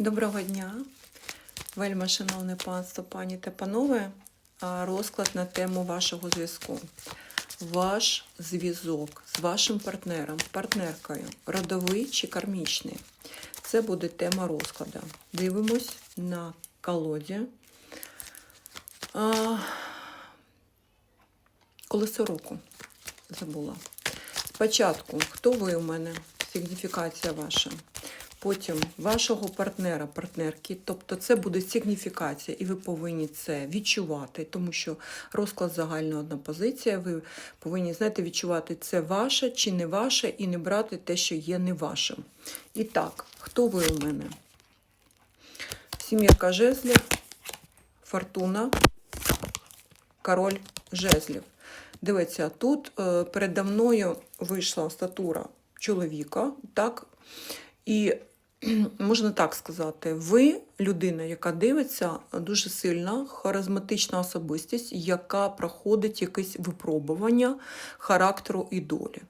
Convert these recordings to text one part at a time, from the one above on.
Доброго дня, вельми шановне панство, пані та панове. Розклад на тему вашого зв'язку. Ваш зв'язок з вашим партнером, партнеркою, родовий чи кармічний. Це буде тема розкладу. Дивимось на колоді. А, колесо року. Забула. Спочатку, хто ви у мене? Сигніфікація ваша. Потім вашого партнера, партнерки, тобто це буде сигніфікація, і ви повинні це відчувати, тому що розклад загальна одна позиція. Ви повинні знаєте, відчувати, це ваше чи не ваше, і не брати те, що є не вашим. І так, хто ви у мене? Сім'ярка жезлів, фортуна, король жезлів. Дивіться, тут е, передо мною вийшла статура чоловіка, так? І можна так сказати, ви людина, яка дивиться, дуже сильна, харизматична особистість, яка проходить якесь випробування характеру і долі.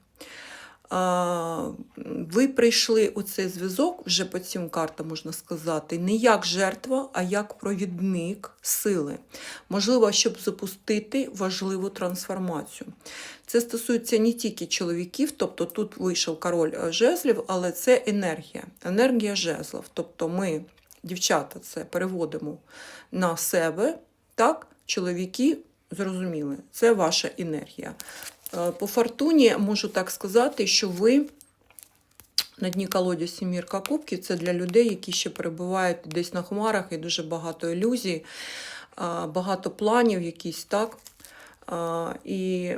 Ви прийшли у цей зв'язок вже по цим картам, можна сказати, не як жертва, а як провідник сили. Можливо, щоб запустити важливу трансформацію. Це стосується не тільки чоловіків, тобто тут вийшов король е, жезлів, але це енергія, енергія жезлів. Тобто ми, дівчата, це переводимо на себе, так, чоловіки зрозуміли, це ваша енергія. Е, По фортуні можу так сказати, що ви на дні колоді Сімірка Кубків це для людей, які ще перебувають десь на хмарах і дуже багато ілюзій, багато планів якісь, так. І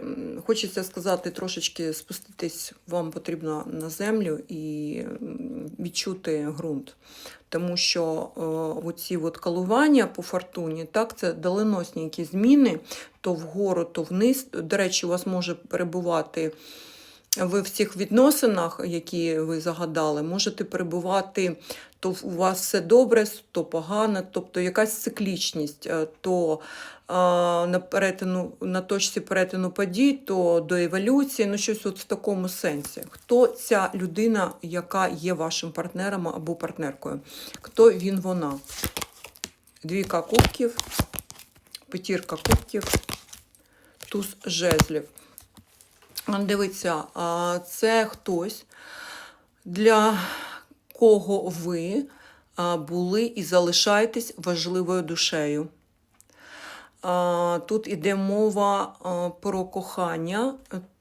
хочеться сказати, трошечки спуститись вам потрібно на землю і відчути ґрунт. Тому що е, оці от коливання по фортуні, так, це доленосні якісь зміни, то вгору, то вниз. До речі, у вас може перебувати ви в цих відносинах, які ви загадали, можете перебувати, то у вас все добре, то погано, тобто якась циклічність, е, то на, перетину, на точці перетину подій, то до еволюції, ну щось от в такому сенсі. Хто ця людина, яка є вашим партнером або партнеркою? Хто він, вона? Двійка кубків, п'ятірка кубків, туз жезлів. Дивіться, це хтось, для кого ви були і залишаєтесь важливою душею. Тут іде мова про кохання,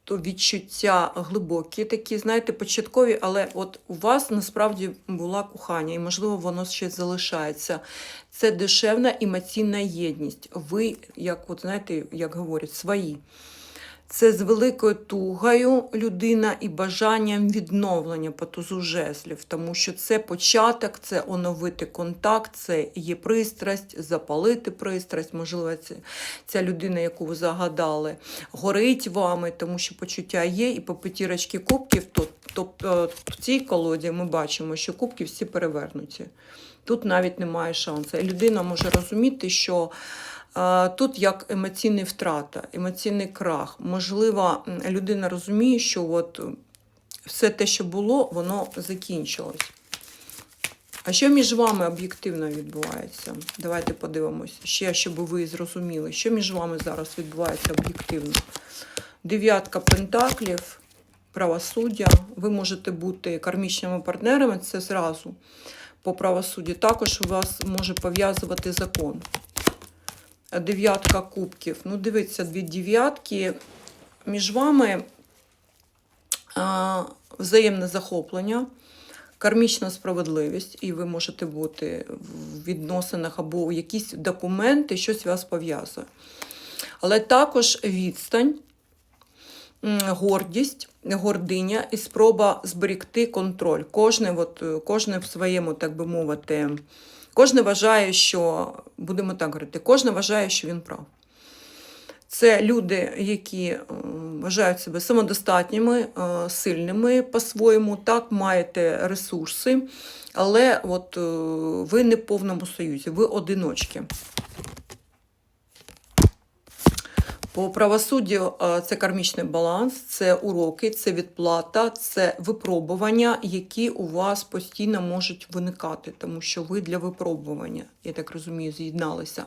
то відчуття глибокі, такі, знаєте, початкові, але от у вас насправді була кохання, і, можливо, воно ще залишається. Це душевна емоційна єдність. Ви, як от знаєте, як говорять, свої. Це з великою тугою людина і бажанням відновлення по тузу жезлів, тому що це початок, це оновити контакт, це є пристрасть, запалити пристрасть. Можливо, це ця людина, яку ви загадали, горить вами, тому що почуття є, і по п'ятірочці кубків, то, тобто в цій колоді ми бачимо, що кубки всі перевернуті. Тут навіть немає шансу. Людина може розуміти, що. Тут як емоційна втрата, емоційний крах. Можливо, людина розуміє, що от все те, що було, воно закінчилось. А що між вами об'єктивно відбувається? Давайте подивимось. Ще, щоб ви зрозуміли, що між вами зараз відбувається об'єктивно. Дев'ятка пентаклів, правосуддя. Ви можете бути кармічними партнерами, це зразу по правосуддю. Також вас може пов'язувати закон дев'ятка кубків. Ну, дивіться, дві дев'ятки. Між вами а, взаємне захоплення, кармічна справедливість, і ви можете бути в відносинах або якісь документи, щось вас пов'язує. Але також відстань, гордість, гординя і спроба зберегти контроль. Кожне, от, кожне в своєму, так би мовити, Кожен вважає, що, будемо так говорити, кожен вважає, що він прав. Це люди, які е, вважають себе самодостатніми, е, сильними по-своєму, так, маєте ресурси, але от е, ви не в повному союзі, ви одиночки. По правосуддю е, це кармічний баланс, це уроки, це відплата, це випробування, які у вас постійно можуть виникати, тому що ви для випробування, я так розумію, з'єдналися.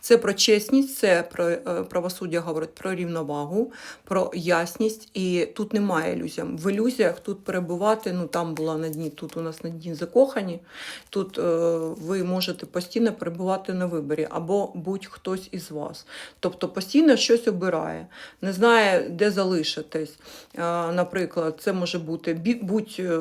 Це про чесність, це про е, правосуддя говорить про рівновагу, про ясність. І тут немає ілюзій. В ілюзіях тут перебувати, ну там була на дні, тут у нас на дні закохані. Тут е, ви можете постійно перебувати на виборі, або будь-хтось із вас. Тобто постійно щось обирає, не знає, де залишитись. Наприклад, це може бути бі- будь е,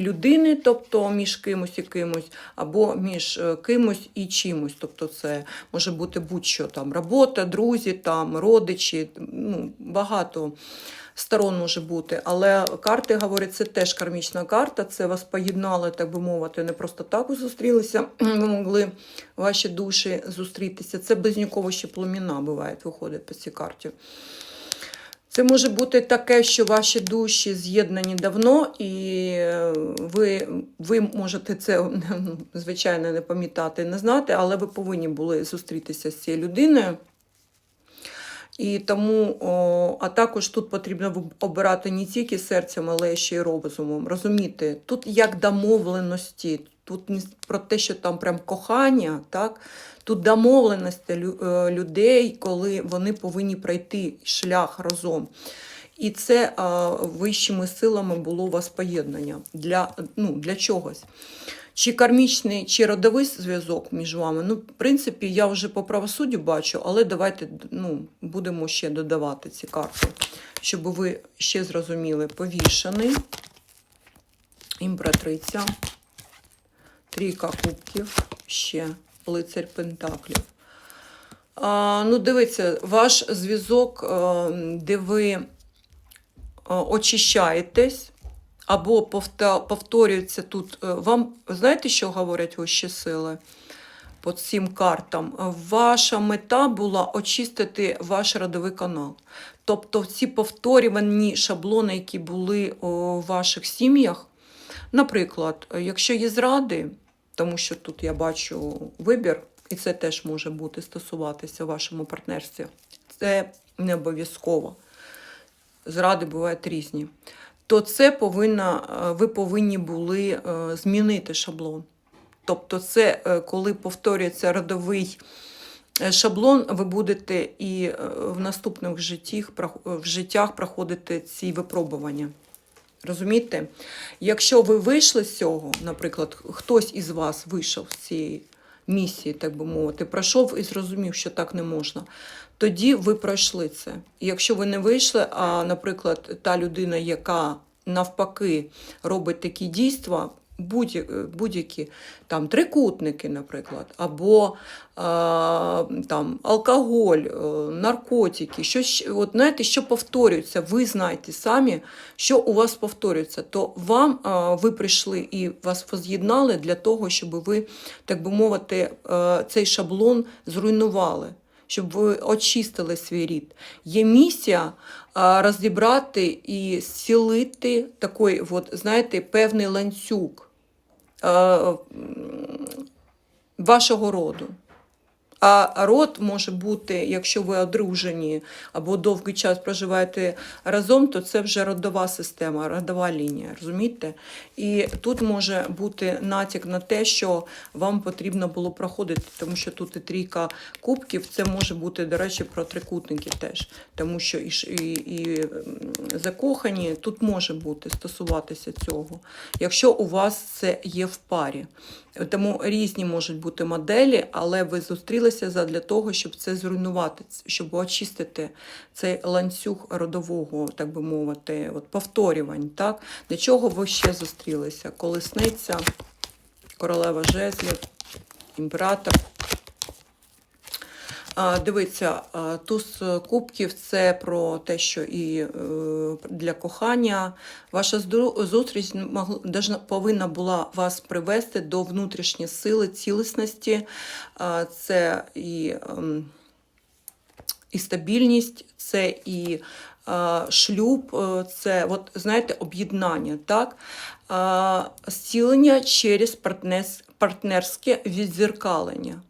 людини, тобто між кимось і кимось, або між е, кимось і чимось. Тобто, це може бути будь-що там робота, друзі, там родичі, ну багато сторон може бути. Але карти говорять, це теж кармічна карта. Це вас поєднали, так би мовити, не просто так зустрілися. Ви могли ваші душі зустрітися. Це близнюково ще племіна буває, виходить по цій карті. Це може бути таке, що ваші душі з'єднані давно, і е, ви, ви можете це звичайно не пам'ятати, не знати, але ви повинні були зустрітися з цією людиною. І тому, о, а також тут потрібно обирати не тільки серцем, але ще й розумом. Розуміти, тут як домовленості, тут не про те, що там прям кохання, так? Тут домовленості е, людей, коли вони повинні пройти шлях разом. І це а, вищими силами було у вас поєднання для, ну, для чогось. Чи кармічний, чи родовий зв'язок між вами? Ну, в принципі, я вже по правосуддю бачу, але давайте ну, будемо ще додавати ці карти, щоб ви ще зрозуміли. Повішений, імператриця, трійка кубків, ще лицарь Пентаклів. А, ну, дивіться, ваш зв'язок, е, де ви е, очищаєтесь, або повторюється тут. е, Вам знаєте, що говорять вищі сили по цим картам? Ваша мета була очистити ваш родовий канал. Тобто ці повторювані шаблони, які були у ваших сім'ях. Наприклад, якщо є зради, тому що тут я бачу вибір, і це теж може бути стосуватися вашому партнерстві. Це не обов'язково. Зради бувають різні. То це повинна, е, ви повинні були е, змінити шаблон. Тобто, це е, коли повторюється родовий шаблон, ви будете і в наступних життях, в життях проходити ці випробування. Розумієте? Якщо ви вийшли з цього, наприклад, хтось із вас вийшов з цієї місії, так би мовити, пройшов і зрозумів, що так не можна, тоді ви пройшли це. І якщо ви не вийшли, а, наприклад, та людина, яка навпаки робить такі дійства, будь-які там трикутники, наприклад, або а, там алкоголь, е, наркотики, що щ- от знаєте, що повторюється, ви знаєте самі, що у вас повторюється, то вам ви прийшли і вас поз'єднали для того, щоб ви, так би мовити, е, цей шаблон зруйнували. Щоб ви очистили свій рід. Є місія розібрати і зцілити такий, от, знаєте, певний ланцюг вашого роду. А род може бути, якщо ви одружені або довгий час проживаєте разом, то це вже родова система, родова лінія, розумієте? І тут може бути натяк на те, що вам потрібно було проходити, тому що тут і трійка кубків, це може бути, до речі, про трикутники теж, тому що і, і, і закохані тут може бути стосуватися цього, якщо у вас це є в парі. Тому різні можуть бути моделі, але ви зустрілися задля того, щоб це зруйнувати, щоб очистити цей ланцюг родового, так би мовити, от повторювань. Так? Для чого ви ще зустрілися? Колесниця, королева жезлів, імператор. Дивіться, туз кубків це про те, що і е, для кохання ваша зустріч повинна була вас привести до внутрішньої сили, цілісності. Це і, ем, і стабільність, це і шлюб, е, це от, знаєте, об'єднання, так? Зцілення через партнерське відзеркалення.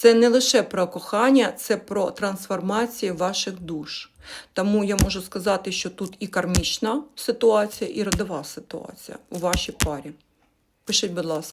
Це не лише про кохання, це про трансформацію ваших душ. Тому я можу сказати, що тут і кармічна ситуація, і родова ситуація у вашій парі. Пишіть, будь ласка.